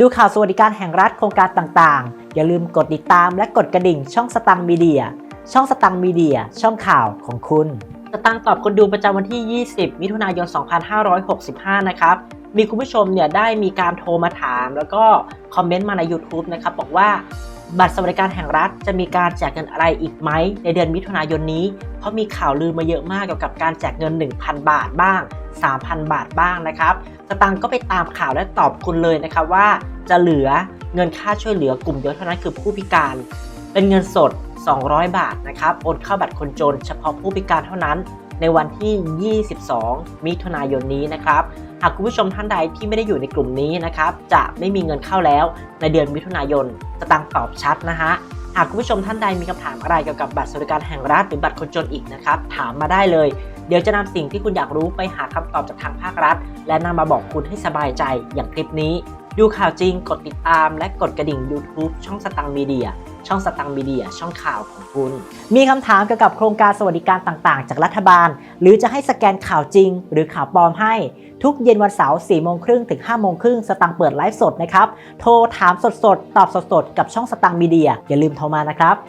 ดูข่าวสวัสดิการแห่งรัฐโครงการต่างๆ อย่าลืมกดติดตามและกดกระดิ่งช่องสตังมีเดีย ช่องสตังมีเดีย ช่องข่าวของคุณสตังตอบคนดูประจำวันที่ 20 มิถุนายน 2565 นะครับ มีคุณผู้ชมเนี่ยได้มีการโทรมาถาม แล้วก็คอมเมนต์มาใน YouTube นะครับ บอกว่าบัตรสวัสดิการแห่งรัฐจะมีการแจกเงินอะไรอีกไหมในเดือนมิถุนายนนี้ เพราะมีข่าวลือมาเยอะมากเกี่ยวกับการแจกเงิน 1,000 บาทบ้าง 3,000 บาทบ้างนะครับสตังค์ก็ไปตามข่าวและตอบคุณเลยนะครับว่าจะเหลือเงินค่าช่วยเหลือกลุ่มเดียวเท่านั้นคือผู้พิการ เป็นเงินสด 200 บาทนะครับโอนเข้าบัตรคนจน เฉพาะผู้พิการเท่านั้นในวันที่ 22 มิถุนายนนี้นะครับ หากคุณผู้ชมท่านใดที่ไม่ได้อยู่ในกลุ่มนี้นะครับ จะไม่มีเงินเข้าแล้วในเดือนมิถุนายนสตังค์ตอบชัดนะฮะ หากคุณผู้ชมท่านใดมีคำถามอะไรเกี่ยวกับบัตรสวัสดิการแห่งรัฐหรือบัตรคนจนอีกนะครับ ถามมาได้เลย เดี๋ยวจะนำสิ่งที่คุณอยากรู้ไปหาคำตอบจากทางภาครัฐ และนำมาบอกคุณให้สบายใจอย่างคลิปนี้ ดูข่าวจริง กดติดตาม และกดกระดิ่ง YouTube ช่องสตังมีเดีย ช่องสตังมีเดีย ช่องข่าวของคุณ มีคำถามเกี่ยวกับโครงการสวัสดิการต่างๆ จากรัฐบาล หรือจะให้สแกนข่าวจริง หรือข่าวปลอมให้ ทุกเย็นวันเสาร์4โมงครึ่งถึง5โมงครึ่งสตังค์เปิดไลฟ์สดนะครับ โทรถามสดๆ ตอบสดๆ กับช่องสตังมีเดีย อย่าลืมโทรมานะครับ